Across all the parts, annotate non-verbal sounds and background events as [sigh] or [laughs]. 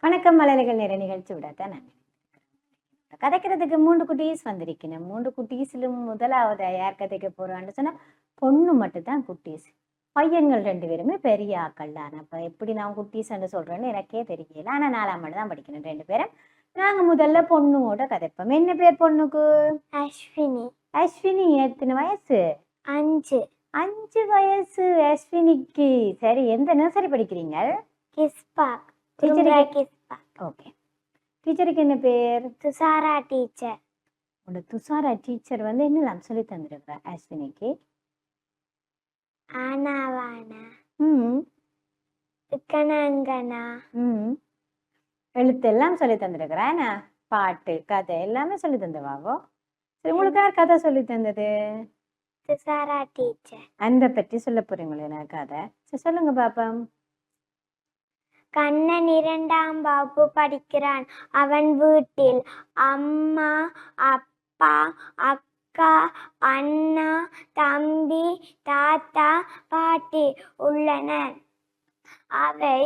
வணக்கம் மலர்கள் நிற நிகழ்ச்சி விடத்தான் கதைக்கிறதுக்கு மூன்று குட்டீஸ் வந்திருக்கணும். மூன்று குட்டீஸிலும் முதலாவது யார் கதைக்க போறான்னு சொன்னா பொண்ணு மட்டும்தான் குட்டீஸ். பையன்கள் ரெண்டு பேருமே பெரிய ஆக்கள் தான் அப்போ எப்படி நான் குட்டீஸ்ன்னு சொல்றேன்னு எனக்கே தெரியல. ஆனா நாலாம் தான் படிக்கணும் ரெண்டு பேரும். நாங்க முதல்ல பொண்ணுவோட கதைப்போம் என்ன பேர் பொண்ணுக்கு? அஸ்வினி. அஸ்வினி எத்தனை வயசு? அஞ்சு. அஞ்சு வயசு அஸ்வினிக்கு. சரி எந்த நர்சரி படிக்கிறீங்க கிஸ்பாக் டீச்சருக்கு குருமுறை கிஸ்பாக் ஓகே டீச்சருக்கு என்ன பேர்? துசாரா டீச்சர் உங்க துஷாரா டீச்சர் வந்து என்னெல்லாம் சொல்லி தந்திருக்கிறா அஸ்வினிக்கு? ஆனாவானா? இக்கணங்கனா எழுத்தெல்லாம் சொல்லி தந்திருக்கிறா. என்ன? பாட்டு கதை எல்லாமே சொல்லி தந்தவாவோ? சரி உங்களுக்கு யார் கதை சொல்லி தந்தது? துசாரா டீச்சர். அன்பை பற்றி சொல்ல போறீங்களே எனக்கு கதை? சரி சொல்லுங்க பாப்பம். கண்ணன் இரண்டாம் வகுப்பு படிக்கிறான். அவன் வீட்டில் அம்மா அப்பா அக்கா அக்கா அண்ணா தம்பி தாத்தா பாட்டி உள்ளன அவை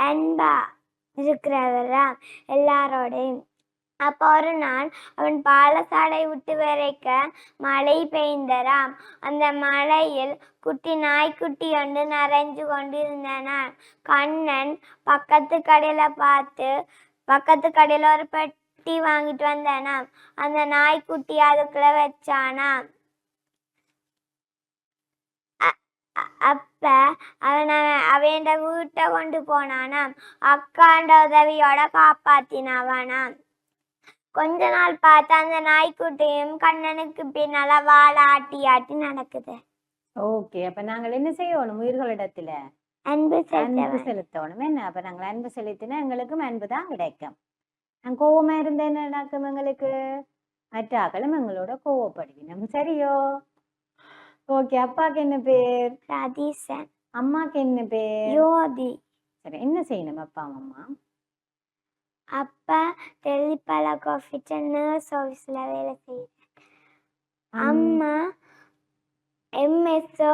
அன்பா இருக்கிறவரா எல்லாரோடையும். அப்போ ஒரு நாள் அவன் பாலசாலை விட்டு வரைக்க மழை பெய்ந்தராம் அந்த மழையில் குட்டி நாய்க்குட்டி ஒன்று நரைஞ்சு கொண்டிருந்தனாம் கண்ணன் பக்கத்து கடையில் பார்த்து பக்கத்து கடையில் ஒரு பெட்டி வாங்கிட்டு வந்தானாம். அந்த நாய்க்குட்டி அதுக்குள்ள வச்சானாம். அப்ப அவன் அவன் வீட்டை கொண்டு போனானாம். அக்காண்ட உதவியோட காப்பாத்தினவனாம். கொஞ்ச நாள் பார்த்து அந்த நாய்க்குட்டியும் கண்ணனுக்கு பின்னால வாழ ஆட்டி ஆட்டி நடக்குது. ஓகே. அப்ப நாங்கள் என்ன செய்யணும் உயிர்களிடத்துல? அன்பு செலுத்தணும். என்ன? அப்ப நாங்கள் அன்பு செலுத்தினா எங்களுக்கும் அன்பு தான் கிடைக்கும். நான் கோவமா இருந்தா என்ன நடக்கும் எங்களுக்கு மற்ற ஆக்களும் எங்களோட கோவப்படுவினம் சரியோ? ஓகே அப்பாக்கு என்ன பேர்? ரதீசன். அம்மாக்கு என்ன பேர்? யோதி. சரி என்ன செய்யணும் அப்பா அம்மா? அப்பா தெல்லிப்பல காஃபிட்ட நர்ஸ் ஆஃபீஸில் வேலை செய்யுது அம்மா எம்எஸ்ஓ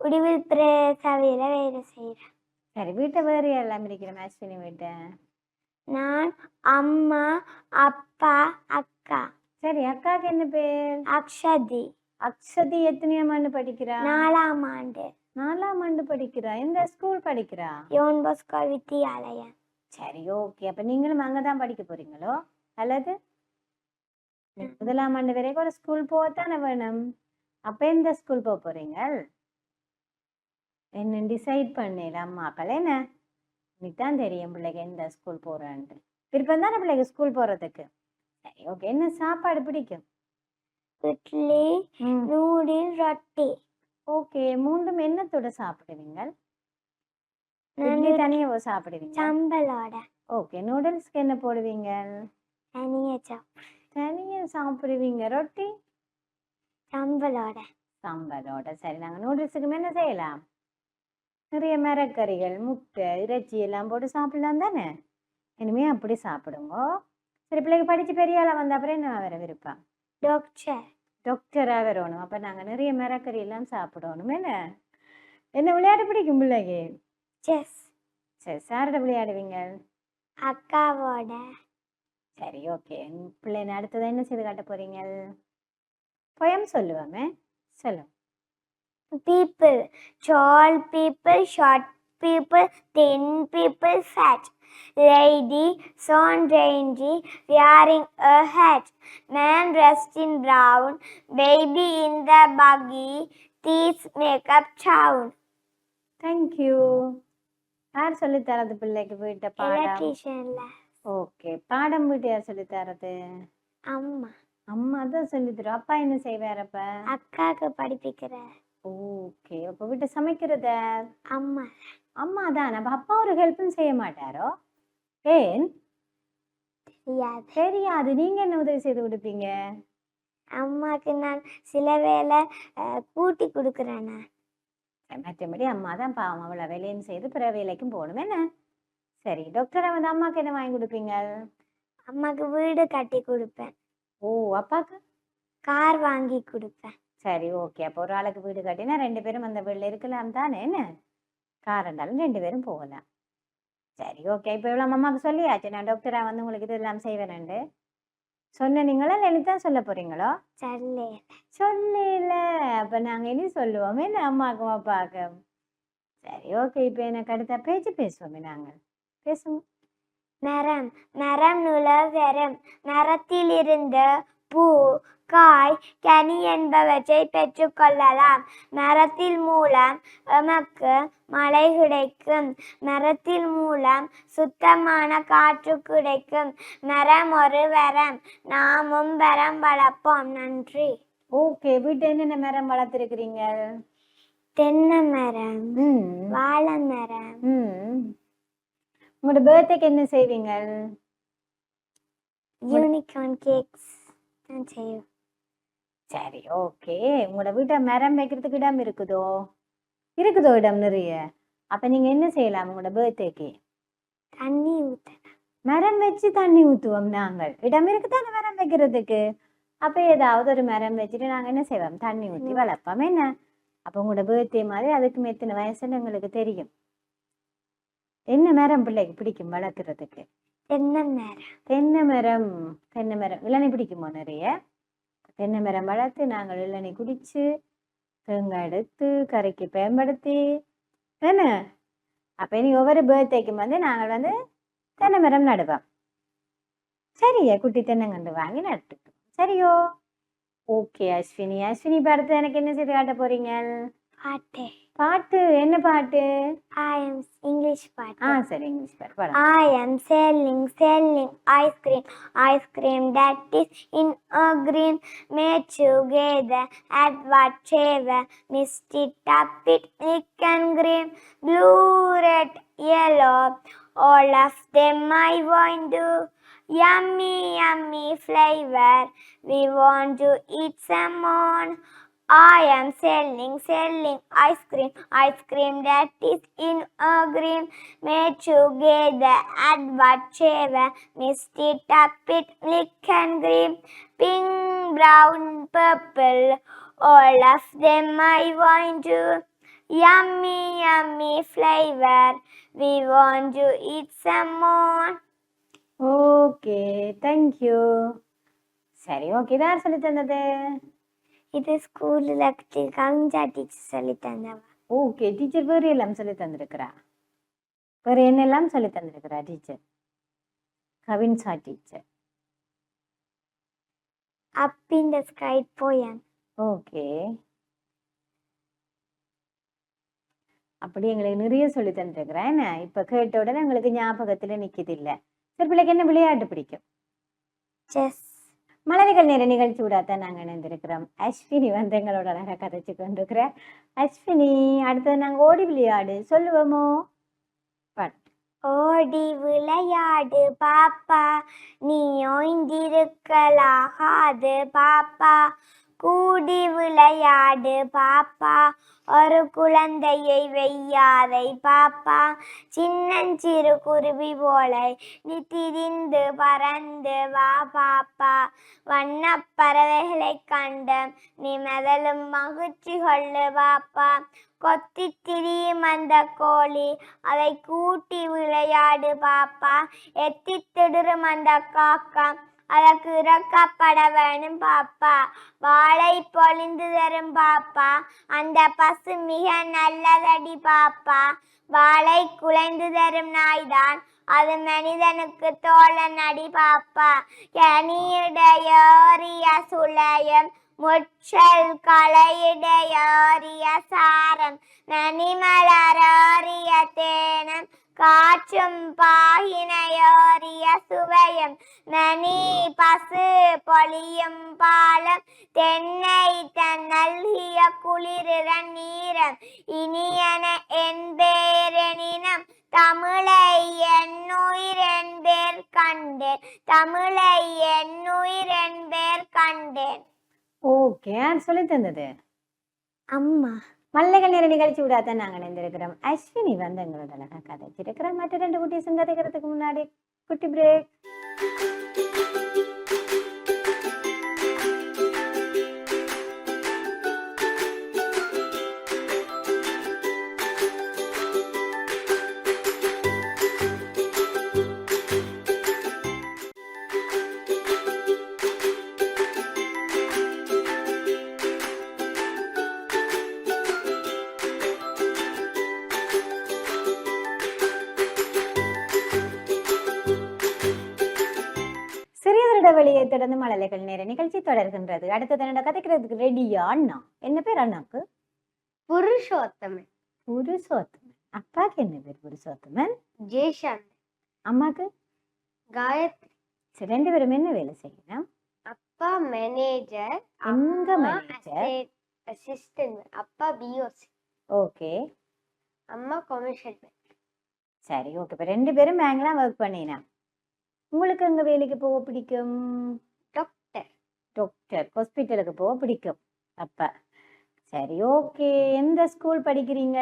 உடிவில் பிரசவையில் வேலை செய்கிறேன் சரி வீட்டை வேறு எல்லாம் இருக்கிற அஸ்வினி வீட்டை? நான் அம்மா அப்பா அக்கா. சரி அக்காக்கு என்ன பேர்? அக்ஷதி. அக்ஷதி எத்தனையாம் ஆண்டு படிக்கிறா? நாலாம் ஆண்டு. நாலாம் ஆண்டு படிக்கிறா. எந்த ஸ்கூல் படிக்கிறா? யோன் பாஸ்கோ வித்தியாலயம் சரி ஓகே. அப்ப நீங்களும் அங்கதான் படிக்க போறீங்களோ? அல்லது? முதலாம் ஆண்டு வரைக்கும் ஒரு ஸ்கூல் போகத்தானே வேணும். அப்ப எந்த ஸ்கூல் போக போறீங்க என்ன டிசைட் பண்ணல அம்மாக்கள் என்ன? இன்னைக்கு தெரியும் பிள்ளைக்கு எந்த ஸ்கூல் போறான்ட்டு. விருப்பம் தானே பிள்ளைக்கு ஸ்கூல் போறதுக்கு? சரி ஓகே என்ன சாப்பாடு பிடிக்கும்? இட்லி நூடில் ரொட்டி. ஓகே மூன்றும் என்னத்தோட சாப்பிடுவீங்க? இட்லி தனியாக சாப்பிடுவீங்க சம்பலோட ஓகே நூடுல்ஸ்க்கு என்ன போடுவீங்க? தனிய சாப். தனியா சாப்பிடுவீங்க. ரொட்டி? சம்பலோட சாம்பாரோட சரி நாங்கள் நூடுல்ஸுக்கு என்ன செய்யலாம். நிறைய மரக்கறிகள் முட்டை இறைச்சி எல்லாம் போட்டு சாப்பிடலாம் தானே? இனிமே அப்படி சாப்பிடுங்க. சரி பிள்ளைக்கு படிச்சு பெரிய ஆளா வந்த அப்புறம் என்ன வர விருப்பம்? டாக்டர் டாக்டராக வரணும். அப்போ நாங்கள் நிறைய மரக்கறி எல்லாம் சாப்பிடணும் என்ன? என்ன விளையாட பிடிக்கும் பிள்ளைக்கு? செஸ் சரி சாரோட விளையாடுவீங்க? அக்காவோட. சரி ஓகே. பிள்ளை அடுத்தது என்ன செய்து காட்ட போறீங்க? Poem சொல்லுவாமே? சொல்லுங்க. People tall people short people thin people fat lady son rangy wearing a hat man dressed in brown baby in the buggy thieves make up town thank you யார் சொல்லி தரது பிள்ளைக்கு வீட்டை பாடம் ஓகே பாடம் வீட்டு யார் சொல்லி தரது அம்மா அம்மா தான் சொல்லி தரும் அப்பா என்ன செய்வார் அப்ப அக்காக்கு படிப்பிக்கிற ஓகே. அப்ப வீட்டை சமைக்கிறத? அம்மா. அம்மா தான். அப்ப அப்பா ஒரு ஹெல்ப்பும் செய்ய மாட்டாரோ? ஏன்? தெரியாது. தெரியாது. நீங்க என்ன உதவி செய்து கொடுப்பீங்க? அம்மாக்கு நான் சில அஹ், கூட்டி கொடுக்குறேன் மற்றபடி அம்மா தான் பாவம். அவ்வளோ வேலையும் செய்து பிற வேலைக்கும் போகணும். என்ன? சரி. டாக்டரை வந்து அம்மாக்கு என்ன வாங்கி கொடுப்பீங்க அம்மாக்கு வீடு கட்டி கொடுப்பேன். ஓ அப்பாக்கு? கார் வாங்கி கொடுப்பேன். சரி ஓகே. அப்போ ஒரு ஆளுக்கு வீடு கட்டினா ரெண்டு பேரும் அந்த வீட்டில் இருக்கலாம் தானே என்ன? கார் இருந்தாலும் ரெண்டு பேரும் போகலாம். சரி ஓகே. இப்போ இவ்வளோ அம்மாவுக்கு சொல்லியாச்சு. நான் டாக்டரா வந்து உங்களுக்கு இதெல்லாம் செய்வேனண்டு சொன்னீங்களா இல்லை தான் சொல்ல போறீங்களோ? சல்லே. சொல்லல அப்போ நாங்கள் இனி சொல்லுவோமே. என்ன அம்மாக்கும் அப்பாக்கும் சரி ஓகே. இப்போ எனக்கு அடுத்த பேச்சு பேசுவோமே. நாங்கள் பேசுவோம். மரம். மரம் நுழவரம் மரத்திலிருந்து பூ. காய் கனி என்பவற்றை பெற்றுக்கொள்ளலாம் மரத்தில் மூலம் எமக்கு மழை கிடைக்கும். மரத்தில் மூலம் சுத்தமான காற்று கிடைக்கும். மரம் ஒரு வரம் நாமும் வரம் வளர்ப்போம். நன்றி. ஓகே. வீட்டை என்னென்ன மரம் வளர்த்துருக்கிறீங்க? தென்னை மரம் வாழை மரம். உங்களோட பர்த்டேக்கு என்ன செய்வீங்க? யூனிகார்ன் கேக்ஸ் தான் செய்வோம். சரி ஓகே. உங்களோட வீட்டை மரம் வைக்கிறதுக்கு இடம் இருக்குதோ? இருக்குதோ இடம் நிறைய? அப்போ நீங்கள் என்ன செய்யலாம் உங்களோட பர்த்டேக்கு தண்ணி ஊத்த மரம் வச்சு தண்ணி ஊற்றுவோம் நாங்கள். இடம் இருக்குதானே மரம் வைக்கிறதுக்கு? அப்போ ஏதாவது ஒரு மரம் வச்சுட்டு நாங்கள் என்ன செய்வோம்? தண்ணி ம். வளர்ப்போம். என்ன? அப்போ உங்களோட பர்த்டே மாதிரி அதுக்கு எத்தனை வயசுன்னு எங்களுக்கு தெரியும். என்ன மரம் பிள்ளைக்கு பிடிக்கும் வளர்க்குறதுக்கு? தென்னை மரம். தென்னை மரம். தென்னை மரம். இளநீ பிடிக்குமோ நிறைய? தென்னை மரம் வளர்த்து நாங்கள் இளநீ குடிச்சு தேங்காய் எடுத்து கறிக்கு பயன்படுத்தி என்ன அப்போ இனி ஒவ்வொரு பேர்த்டேக்கும் வந்து நாங்கள் வந்து தென்னை மரம் நடுவோம். சரியா? குட்டி தென்னங்கண்டு வாங்கி நட்டுட்டோம். சரியோ? ஓகே அஸ்வினி. அஸ்வினி படத்தை எனக்கு என்ன செய்து காட்ட போறீங்க? பாட்டு பாட்டு என்ன பாட்டு I am English ஆ பாட்டு சரி இங்கிலீஷ் பாட்டு பாடம் I am selling, selling ice cream, ice cream that is in a green, made together at whatever, mist it up it, thick and green, blue, red, yellow, all of them I want to, yummy, yummy flavor, we want to eat some more. I am selling, selling ice cream, ice cream that is in a green, made together at whatever, mist it up it lick and green, pink, brown, purple, all of them I want to. Yummy, yummy flavor, we want to eat some more. Okay thank you சரி okay தான் சொல்லி தந்தது இது ஸ்கூலில் கவிஞ்சா teacher சொல்லி தந்தவா okay teacher வேறு எல்லாம் சொல்லி தந்திருக்கிறா வேறு என்னெல்லாம் சொல்லி தந்திருக்கிறா teacher Kavinsha teacher Up in the sky poem. Okay அப்படி எங்களுக்கு நிறைய சொல்லி தந்திருக்கிறேன் என்ன இப்போ கேட்ட உடனே எங்களுக்கு ஞாபகத்தில் நிற்கிது இல்லை சரி பிள்ளைக்கு என்ன விளையாட்டு பிடிக்கும் Chess. மலர்கள் நிற நிகழ்ச்சி தான் நாங்கள் இணைந்திருக்கிறோம். அஸ்வினி வந்து எங்களோட அழகாக கதைச்சு கொண்டிருக்கிறேன் அஸ்வினி அடுத்தது நாங்கள் ஓடி விளையாடு. சொல்லுவோமோ? ஓடி விளையாடு பாப்பா. நீ ஓய்ந்திருக்கலாகாது பாப்பா. கூடி விளையாடு பாப்பா. ஒரு குழந்தையை வெய்யாதை பாப்பா சின்னஞ்சிறு குருவி போல நீ திரிந்து பறந்து வா பாப்பா. வண்ண பறவைகளை கண்டு நீ மெதலும் மகிழ்ச்சி கொள்ளு பாப்பா. கொத்தி திரியும் அந்த கோழி அதை கூட்டி விளையாடு பாப்பா. எத்தி திடுறும் அந்த காக்கா அதற்கு இறக்கப்பட வேணும் பாப்பா. வாழை பொழிந்து தரும் பாப்பா. அந்த பசு மிக நல்லதடி பாப்பா. வாழை குலைந்து தரும் நாய்தான். அது மனிதனுக்கு தோழன் அடி பாப்பா. கனியுடையோரிய சுளையம். முற்றல் களையுடையோரிய சாரம். மணிமலரோ காற்றும் பாகினையோரிய சுவையும் நனி பசு பொழியும் பாலம் தென்னை தன் நல்கிய குளிர நீரம் இனியன என்பேரெனினம் தமிழை என்னுயிர் என்பேர் கண்டேன் தமிழை என்னுயிர் என்பேர் கண்டேன். ஓகே யார் சொல்லி தந்தது அம்மா. மல்லைகள் நேர நிகழ்ச்சி விடாதான் நாங்கள் இணைந்திருக்கிறோம் அஸ்வினி வந்து எங்களோட அழகா கதைச்சிருக்கிறோம் மற்ற ரெண்டு குட்டீஸும் கதைக்கிறதுக்கு முன்னாடி குட்டி பிரேக் மழலைகள் நேர நிகழ்ச்சி தொடர்கின்றது. அடுத்தது என்னோட கதைக்கிறதுக்கு? ரெடியா அண்ணா. என்ன பேர் அண்ணாக்கு? புருஷோத்தமன். புருஷோத்தமன். அப்பாக்கு என்ன பேர் புருஷோத்தமன்? ஜெய்சாந்த் அம்மாக்கு? காயத்ரி. சரி ரெண்டு பேரும் என்ன வேலை செய்யணும்? அப்பா மேனேஜர் எங்க manager? அசிஸ்டன்ட் அப்பா பிஓசி ஓகே. அம்மா கமர்ஷியல் சரி ஓகே. இப்போ ரெண்டு பேரும் பேங்க்லாம் ஒர்க் பண்ணினா உங்களுக்கு எங்க வேலைக்கு போக பிடிக்கும்? டாக்டர் ஹாஸ்பிட்டலுக்கு போக பிடிக்கும். அப்ப சரி ஓகே எந்த ஸ்கூல் படிக்கிறீங்க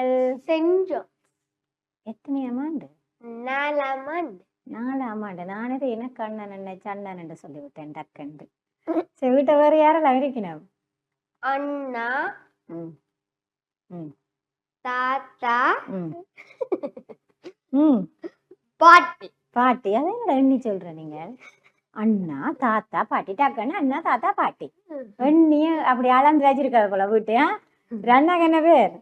செஞ்சோ எத்தனையாம் ஆண்டு? நாலாம் ஆண்டு. நாலாம் ஆண்டு. நானே எனக்கு அண்ணன் அண்ணன் சொல்லி விட்டேன் டக்குண்டு. சரி வீட்டை வேற யாரெல்லாம் இருக்கணும் அண்ணா ம். ம். தாத்தா ம். பாட்டி. பாட்டி. அதை என்னடா எண்ணி சொல்ற நீங்க? அண்ணா தாத்தா பாட்டி டக்குன்னு அண்ணா தாத்தா பாட்டி. எண்ணி அப்படி அளந்து வச்சிருக்காது போல வீட்டு? ஒரு அண்ணாக்கு என்ன பேர்?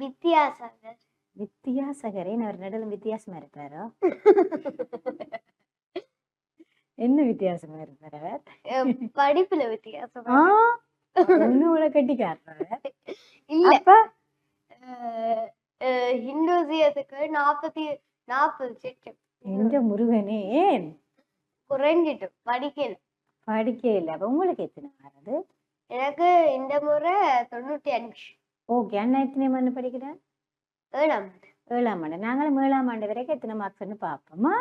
வித்தியாசகர். வித்தியாசகரே அவர் நடுவில் வித்தியாசமா இருப்பாரோ? [laughs] என்ன வித்தியாசமா இருப்பார்? அவர் படிப்புல வித்தியாசம் ஆ? ஒண்ணு கட்டிக்காரர்? இல்ல. ஹிந்துசியத்துக்கு நாற்பத்தி நாற்பது செட்டு. எந்த முருகனே. குறைஞ்சிட்டு படிக்கல படிக்க இல்லை அப்ப உங்களுக்கு எத்தனை வர்றது? எனக்கு இந்த முறை தொண்ணூத்தி அஞ்சு. ஓகே. அண்ணா எத்தனை ஆண்டு படிக்கிறேன் ஏழாம். ஏழாம் ஆண்டு. நாங்களும் ஏழாம் ஆண்டு வரைக்கும் எத்தனை மார்க்ஸ்னு பார்ப்போமா?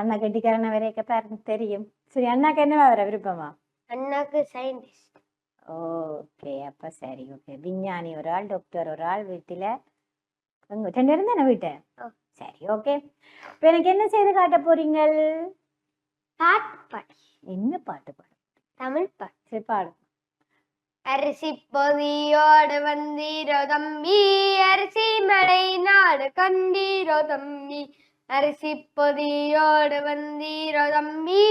அண்ணா கட்டிக்காரன வரைக்கும் பாருங்க தெரியும். சரி அண்ணாக்கு என்ன வர விருப்பமா? அண்ணாக்கு சயின்டிஸ்ட் ஓகே. அப்ப சரி ஓகே. விஞ்ஞானி ஒரு ஆள் டாக்டர் ஒரு ஆள் வீட்டுல. உங்க ரெண்டு பேரும் தானே வீட்டு. சரி ஓகே இப்ப எனக்கு என்ன செய்து காட்ட போறீங்க பாட்டு பாடி. என்ன பாட்டு பாடு? தமிழ் பாட்டு. சரி பாடு. அரிசி பொதியோடு வந்தீரோ தம்பி அரிசி மலை நாடு கண்டீரோ தம்பி அரிசி பொதியோடு வந்தீரோ தம்பி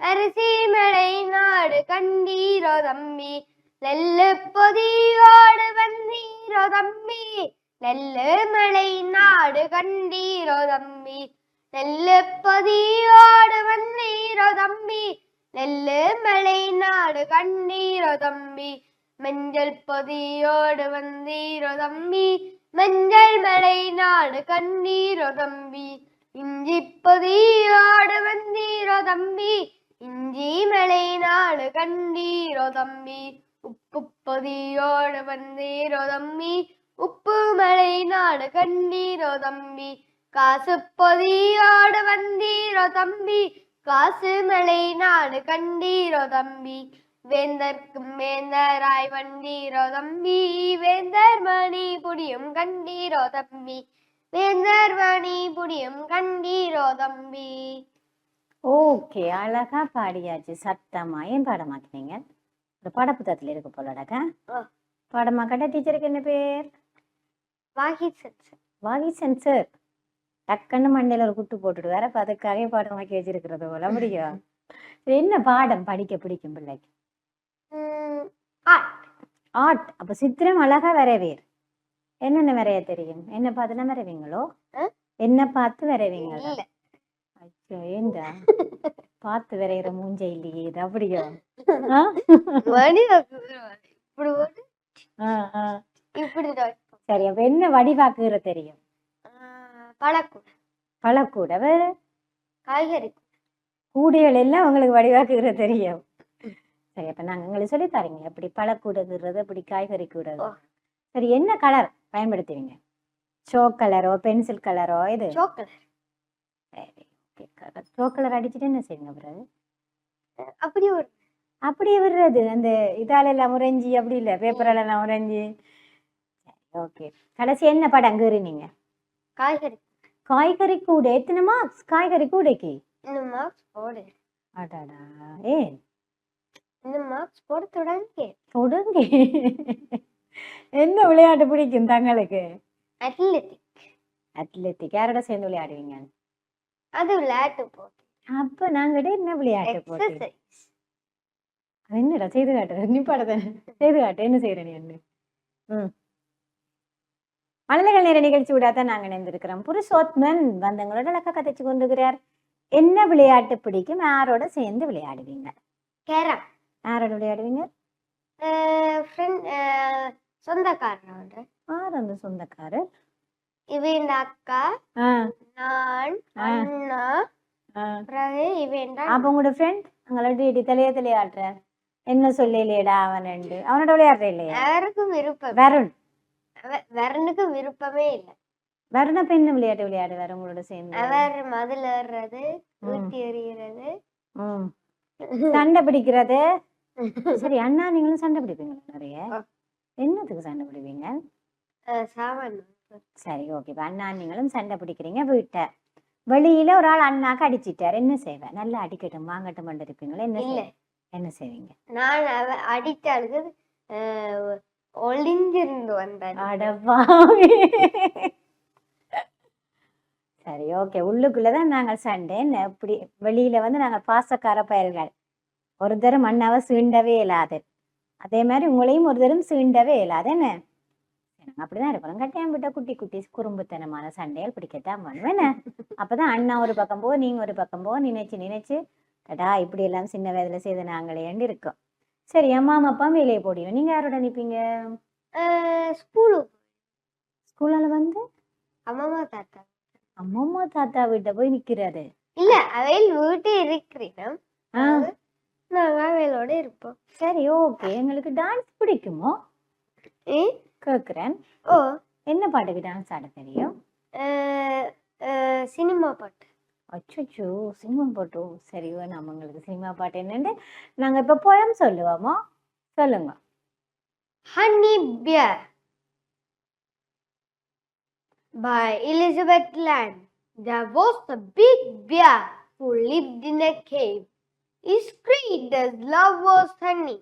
அரிசி மலை நாடு கண்டீரோ தம்பி நெல்லு பொதியோடு வந்தீரோ தம்பி நெல்லு மலை நாடு கண்டீரோ தம்பி. நெல்லு பதியோடு வந்தீரோ தம்பி. நெல்லு மலை நாடு கண்டீரோ தம்பி. மஞ்சள் பொதியோடு வந்தீரோ தம்பி. மஞ்சள் மலை நாடு கண்ணீரோ தம்பி. இஞ்சி பொதியோடு வந்தீரோ தம்பி. இஞ்சி மலை நாடு கண்டீரோ தம்பி. உப்பு பொதியோடு வந்தீரோ தம்பி. உப்பு மலை நாடு கண்டீரோ தம்பி. காசு பொதியோடு வந்தீரோ தம்பி. காசு மலை நாடு கண்டீரோ தம்பி. வேந்தர்க்கும் வேந்தராய் வந்தீரோ தம்பி. வேந்தர் மணி புடியும் கண்டீரோ தம்பி. வேந்தர் மணி புடியும் கண்டீரோ தம்பி. ஓகே அழகா பாடியாச்சு. சத்தமா? ஏன் பாடமாக்கினீங்க? ஒரு பாடப்புத்தகத்துல இருக்கு போலடாக்கா. பாடமாக்கட்ட டீச்சருக்கு என்ன பேர்? வாகி சென்சர் வாகிசன் சார் டக்குன்னு மண்டையில ஒரு குட்டு போட்டுட்டு வேற அப்ப அதுக்காகவே பாடமாக்கி வச்சிருக்கிறது போல. முடியும் என்ன பாடம்? படிக்க பிடிக்கும் பிள்ளைக்கு? ஆர்ட் ஆர்ட் அப்ப சித்திரம் அழகா வரைவேர். என்னென்ன வரைய தெரியும்? என்ன பார்த்துலாம் வரைவீங்களோ? என்ன பார்த்து வரைவீங்களோ? ஐயோ ஏண்டா? பார்த்து வரைகிற மூஞ்ச இல்லையே இது. அப்படியோ? இப்படி. இப்படி. சரி அப்ப என்ன வடிவாக்குற தெரியும்? பழக்கூட பழக்கூட. வேற காய்கறி. கூடைகள் எல்லாம் உங்களுக்கு வடிவாக்குற தெரியும். சரி அப்ப நாங்க உங்களுக்கு சொல்லி தரீங்க. எப்படி பழக்கூடதுறது எப்படி காய்கறி கூடது ஓ. சரி என்ன கலர் பயன்படுத்துவீங்க? சோக் கலரோ பென்சில் கலரோ இது? சரி ஓகே கலர் சோக் கலர் அடிச்சுட்டு என்ன செய்வீங்க பிறகு அப்படி? ஒரு அப்படியே விடுறது. அந்த இதால எல்லாம் உறைஞ்சி அப்படி இல்லை? பேப்பரால எல்லாம் உறைஞ்சி. ஓகே. கடைசி என்ன படம் நீங்க காய்கறி. காய்கறி கூட. எத்தனை மார்க்ஸ் காய்கறி கூடைக்கு? இந்த மார்க்ஸ் போடு. அடாடா. ஏ? இந்த மார்க்ஸ் போட தொடங்கி. கொடுங்க என்ன விளையாட்டு பிடிக்கும் தங்களுக்கு? அத்லெட்டிக் அத்லெட்டிக் யாரோட சேர்ந்து விளையாடுவீங்க? அது விளையாட்டு போட்டு. அப்ப நாங்க என்ன விளையாட்டு போட்டி? என்னடா செய்து காட்டுற நீ பாடதானே செய்து காட்டு. என்ன செய்யற நீ என்ன ம். மழலைகள் நேர நிகழ்ச்சி விடாதான் நாங்க இணைந்திருக்கிறோம். புருஷோத்மன் வந்தங்களோட அழகா கதைச்சு கொண்டிருக்கிறார் என்ன விளையாட்டு பிடிக்கும்? யாரோட சேர்ந்து விளையாடுவீங்க. கேரம். யாரோட விளையாடுவீங்க? சொந்தக்காரனோட யார் அந்த சொந்தக்காரர் இவன் அக்கா நான். அண்ணா பிறகு இவன் அப்ப உங்களோட ஃப்ரெண்ட் அங்களோட இடி தலைய தலையாடுற என்ன சொல்லலையேடா அவன் ரெண்டு? அவனோட விளையாடுற இல்லையா? யாருக்கும் விருப்பம். வருண். வரனுக்கு விருப்பமே இல்லை. வருண என்ன விளையாட்டு விளையாடுவார் உங்களோட சேர்ந்து. அவர் மதில் ஏறுறது ம். வீட்டு எறிகிறது. சண்டை பிடிக்கிறது. [laughs] சரி அண்ணா நீங்களும் சண்டை பிடிப்பீங்களா நிறைய. என்னத்துக்கு சண்டை பிடிப்பீங்க? சாமான். சரி ஓகே அண்ணா நீங்களும் சண்டை பிடிக்கிறீங்க வீட்டை. வெளியில ஒரு ஆள் அண்ணாக்கு அடிச்சிட்டார். என்ன செய்வேன் நல்லா அடிக்கட்டும் வாங்கட்டும் பண்ணி இருப்பீங்களா? என்ன என்ன செய்வீங்க? நான் அவ அடித்தாளுக்கு அஹ், ஒளிஞ்சிருந்து வந்தேன் அடப்பாவி சரி ஓகே. உள்ளுக்குள்ளதான் நாங்கள் சண்டை அப்படி வெளியில வந்து நாங்கள் பாசக்கார பயல்கள். ஒரு தரம் மண்ணாவ சீண்டவே இயலாது. அதே மாதிரி உங்களையும் ஒரு தரம் சீண்டவே இயலாது. என்ன? அப்படிதான் இருக்கணும் கட்டையம் விட்ட குட்டி குட்டி குறும்புத்தனமான சண்டையால் பிடிக்கத்தான் பண்ணுவேன் அப்பதான் அண்ணா ஒரு பக்கம் போ நீங்க ஒரு பக்கம் போ நினைச்சு நினைச்சு கடா இப்படி எல்லாம் சின்ன வயதுல செய்து நாங்களேன்னு இருக்கோம். சரி அம்மா அப்பா வேலையை போடியும். நீங்க யாரோட நிப்பீங்க? ஸ்கூலுக்கு ஸ்கூல்ல வந்து? அம்மா தாத்தா. அம்மம்மா தாத்தா வீட்டை போய் நிக்கிறாரு. இல்ல அவையில் வீட்டு இருக்கிறோம் நாங்க அவையோட இருப்போம். சரி ஓகே. எங்களுக்கு டான்ஸ் பிடிக்குமோ? கேக்குறேன். ஓ. என்ன பாட்டுக்கு டான்ஸ் ஆட தெரியும்? சினிமா பாட்டு. அச்சோ சினிமா பாட்டு சரி வேணாம் உங்களுக்கு சினிமா பாட்டு என்னன்னு நாங்க இப்ப போயம் சொல்லுவோமோ சொல்லுங்க Honey Bear by Elizabeth Land. There was a big bear who lived in a cave. His greatest love was honey.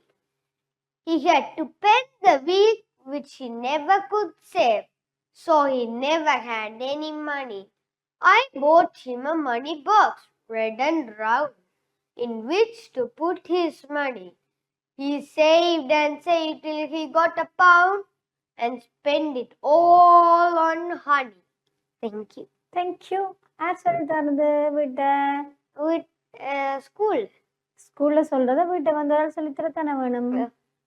He had to pet the weak which he never could save, so he never had any money. I bought him a money box, red and round, in which to put his money. He saved and saved till he got a pound and spent it all on honey. Thank you. Thank you யார் சொல்லி தரது வீட்டை uh, school, ஸ்கூல்ல சொல்றத வீட்டை வந்து ஒரு சொல்லி தரத்தானே வேணும்.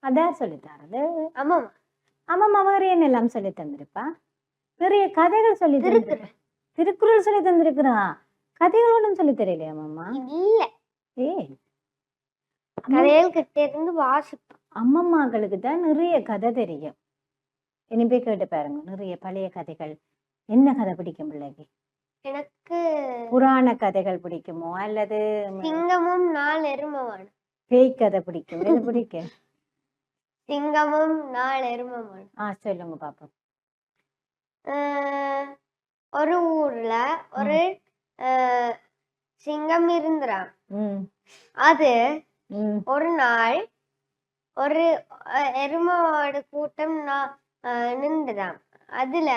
அதான் சொல்லி தரது Amma, ஆமாம்மா வேற என்னெல்லாம் சொல்லி தந்திருப்பா நிறைய கதைகள் சொல்லி தந்திருப்பா திருக்குறள் சொல்லி தந்திருக்கிறா. கதைகளோடும் சொல்லி தெரியலையா மாமா? இல்ல. ஏ. கதைகள் கிட்ட இருந்து வாசிப்போம். அம்மம்மாக்களுக்கு தான் நிறைய கதை தெரியும். இனி போய் கேட்டு பாருங்க நிறைய பழைய கதைகள். என்ன கதை பிடிக்கும் பிள்ளைக்கு? எனக்கு புராண கதைகள் பிடிக்குமோ அல்லது சிங்கமும் நாலு எருமவான். பேய் கதை பிடிக்கும். எது [laughs] பிடிக்கும்? சிங்கமும் நாலு எருமவான். ஆ சொல்லுங்க பாப்போம். ஒரு ஊர்ல ஒரு அஹ், சிங்கம் இருந்துறான் ம். அது ஒரு நாள் ஒரு அஹ், எருமமாடு கூட்டம் நா- அஹ், நின்றுதாம். அதுல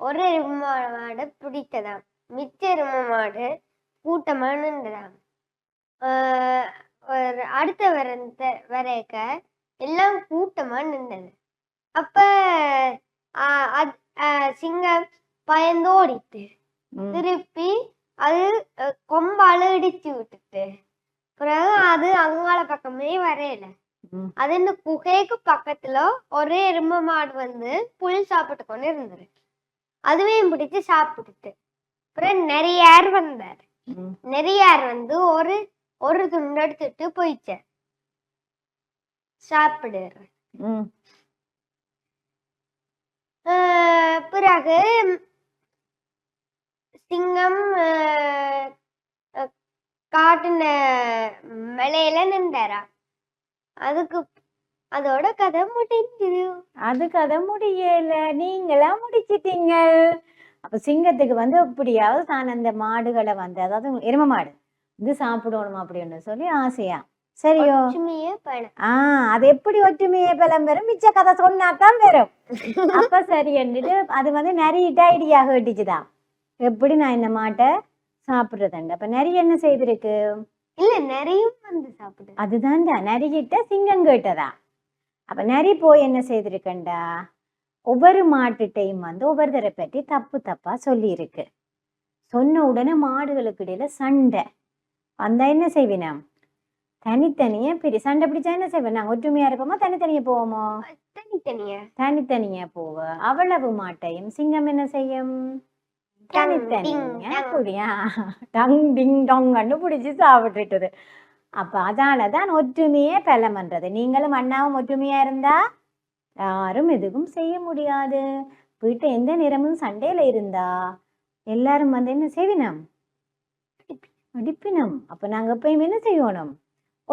ஒரு எரும மாடு பிடித்ததாம். மிச்ச எரும மாடு கூட்டமா ஒரு அடுத்த வரந்த வரைக்க எல்லாம் கூட்டமா நின்றது அப்ப சிங்கம் பயந்து ஓடிட்டு திருப்பி அது கொம்பால இடிச்சு விட்டுட்டு பிறகு அது அங்காள பக்கமே வரையல. அது இந்த குகைக்கு பக்கத்துல ஒரே எருமை மாடு வந்து புல் சாப்பிட்டு கொண்டு இருந்தது அதுவையும் பிடிச்சு சாப்பிட்டுட்டு. அப்புறம் நிறையார் வந்தார். நிறையார் வந்து ஒரு ஒரு துண்டு எடுத்துட்டு போயிச்சார் சாப்பிடுற. பிறகு சிங்கம் ஆஹ் காட்டுன மலையில நின்றாரா? அதுக்கு அதோட கதை முடிஞ்சுது அது கதை முடியல. நீங்களா முடிச்சிட்டீங்க அப்ப சிங்கத்துக்கு வந்து எப்படியாவது தான் அந்த மாடுகளை வந்து அதாவது எரும மாடு இது சாப்பிடணும் அப்படின்னு சொல்லி ஆசையா? சரியோ? லட்சுமியே பணம் ஆ அது எப்படி ஒற்றுமையே பலம் பெறும் மிச்ச கதை சொன்னாதான் வரும். அப்ப சரி அது வந்து நிறைய ஐடியா கேட்டுச்சுதான். எப்படி நான் இந்த மாட்டை சாப்பிடுறதுண்டு அப்ப நிறைய என்ன செய்திருக்கு? இல்ல நிறைய வந்து சாப்பிடு அதுதான்டா. நரிகிட்ட சிங்கம் கேட்டதா? அப்ப நரி போய் என்ன செய்திருக்கண்டா? ஒவ்வொரு மாட்டுட்டையும் வந்து ஒவ்வொருத்தரை பற்றி தப்பு தப்பா சொல்லியிருக்கு. சொன்ன உடனே மாடுகளுக்கு இடையில சண்டை. வந்தா என்ன செய்வினாம் தனித்தனியா பிரி சண்டை பிடிச்சா என்ன செய்வேன் நாங்க ஒற்றுமையா இருப்போமோ? தனித்தனியா போவோமோ? தனித்தனியா? தனித்தனியா போவ. அவ்வளவு மாட்டையும் சிங்கம் என்ன செய்யும்? தனித்தனியா டங். குடியா டங் டிங் டொங்கன்னு பிடிச்சி சாப்பிட்டுட்டது. அப்ப அதால தான் ஒற்றுமையே பலமன்றது நீங்களும் அண்ணாவும் ஒற்றுமையா இருந்தா யாரும் எதுவும் செய்ய முடியாது. வீட்டை எந்த நேரமும் சண்டையில இருந்தா எல்லாரும் வந்து என்ன செய்வினம்? அடிப்பினம். அப்ப நாங்க எப்பயும் என்ன செய்யணும்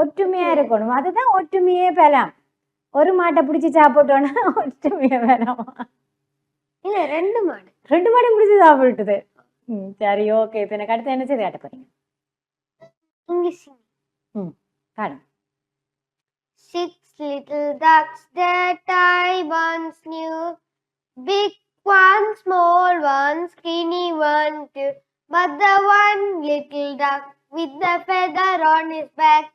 ஒற்றுமையா இருக்கணும். அதுதான் ஒற்றுமையே பலம் ஒரு மாட்டை பிடிச்சி சாப்பிட்டோன்னா ஒற்றுமையா வேணும் இல்ல ரெண்டு மாடு ரெண்டு மாடும் பிடிச்சி சாப்பிட்டுது ம் சரி ஓகே இப்போ எனக்கு அடுத்து என்ன செய்து காட்ட போறீங்க இங்கிலீஷ் காணும் Six little ducks that I once knew. Big one, small one, skinny one too. But the one little duck with the feather on his back,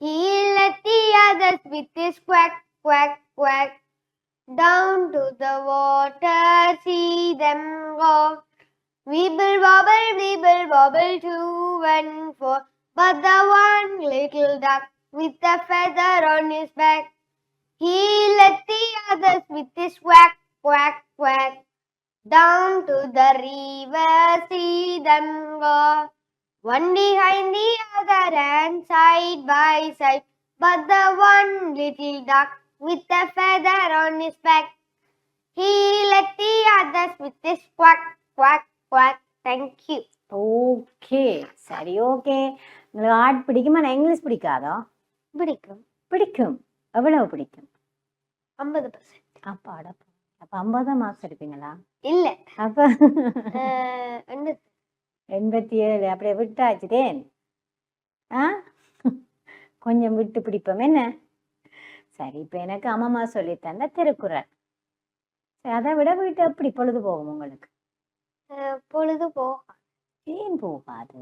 he let the others with his quack, quack, quack. Down to the water, see them go. Weeble wobble, weeble wobble to and fro. But the one little duck with the feather on his back. He let the others with his quack, quack, quack. Down to the river, see them go. One behind the other and side by side. But the one little duck with the feather on his back. He let the others with his quack, quack, quack. Thank you. Okay சரி okay உங்களுக்கு art பிடிக்குமா? நான் English பிடிக்காதோ? பிடிக்கும். பிடிக்கும். எவ்வளவு பிடிக்கும்? ஐம்பது percent அப்பாடா அப்போ ஐம்பது மார்க்ஸ் எடுப்பீங்களா? இல்ல. அப்போ. எண்பத்தி ஏழு அப்படியே விட்டாச்சுதேன் ஆ? கொஞ்சம் விட்டு பிடிப்போம். என்ன? சரி இப்போ எனக்கு அம்மா சொல்லி தந்த திருக்குறள். சரி அதை விட வீட்டு எப்படி பொழுது போகும் உங்களுக்கு? பொழுது போ ஏன் போகாது?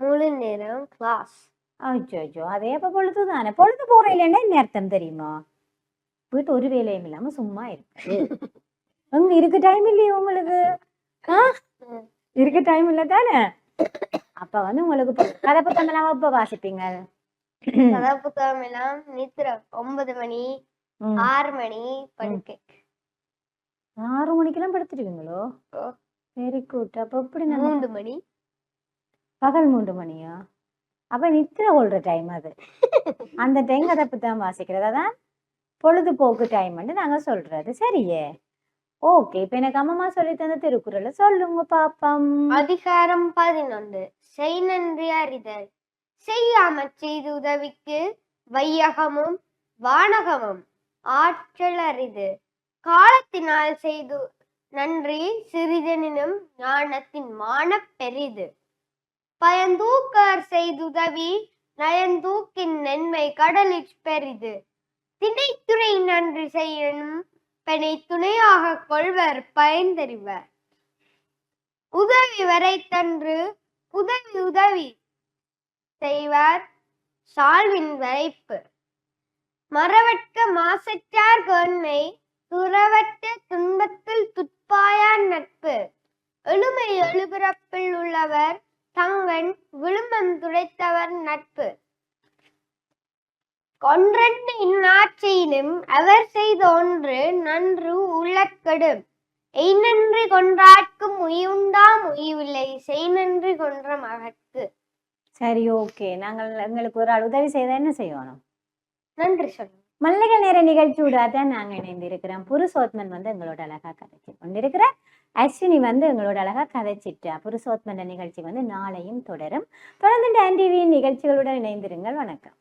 முழு நேரம் கிளாஸ் அச்சோ அதே அப்போ பொழுது தானே பொழுது போகிற இல்லைன்னா என்ன அர்த்தம் தெரியுமா? வீட்டு ஒரு வேலையும் இல்லாம சும்மா இருக்கு அங்க இருக்க டைம் இல்லையே உங்களுக்கு. இருக்க டைம் இல்லை தானே? அப்ப வந்து உங்களுக்கு இப்ப கதை புத்தகம் எப்ப வாசிப்பீங்க? [clears throat] கதை புத்தகம் எல்லாம் நித்திர ஒன்பது மணி. ஆறு மணி படுக்கை. ஆறு மணிக்கெல்லாம் படுத்துருவீங்களோ. வெரி குட் அப்ப எப்படி மூன்று மணி. பகல் மூன்று மணியா? அப்ப நித்திர கொள்ற டைம் அது. [laughs] அந்த டைம் கதை புத்தகம் வாசிக்கிறது. அதான் பொழுதுபோக்கு டைம் நாங்க சொல்றது. சரியே? ஓகே இப்ப எனக்கு அம்மா சொல்லி தந்த திருக்குறளை சொல்லுங்க பாப்பம். அதிகாரம் பதினொன்று. செய் நன்றி அறிதல். செய்யாமற் செய்து உதவிக்கு வையகமும் வானகமும் ஆற்றல் அரிது காலத்தினால் செய்து நன்றி சிறிதெனினும் ஞானத்தின் மானப் பெரிது. பயந்தூக்கர் செய்துதவி நயந்தூக்கின் நன்மை கடலிற் பெரிது. திணைத்துணை நன்றி செய்யணும் பெணை துணையாக கொள்வர் பயந்தறிவர். உதவி வரை தன்று உதவி உதவி செய்வார். சால்வின் வரைப்பு. மறவற்க மாசற்றார் கண்மை துறவற்ற துன்பத்தில் துப்பாயார் நட்பு. எழுமை எழுபிறப்பில் உள்ளவர் தங்கன் விழுமம் துடைத்தவர் நட்பு. கொன்றன்று இந்நாட்சியிலும் அவர் செய்த ஒன்று நன்று உள்ளக்கெடும். எய் நன்றி கொன்றார்க்கும் உயுண்டாம் உயிவில்லை செய் நன்றி கொன்ற மகற்கு. சரி ஓகே. நாங்கள் எங்களுக்கு ஒரு ஆள் உதவி செய்தா என்ன செய்யணும் நன்றி சொல்லுங்க. மல்லிகள் நேர நிகழ்ச்சியோட தான் நாங்க இணைந்து இருக்கிறோம் புருஷோத்மன் வந்து எங்களோட அழகா கதைச்சு கொண்டிருக்கிறார். அஸ்வினி வந்து எங்களோட அழகா கதைச்சிட்டா புருஷோத்மன் நிகழ்ச்சி வந்து நாளையும் தொடரும். தொடர்ந்து டான் டிவியின் நிகழ்ச்சிகளுடன் இணைந்திருங்கள். வணக்கம்.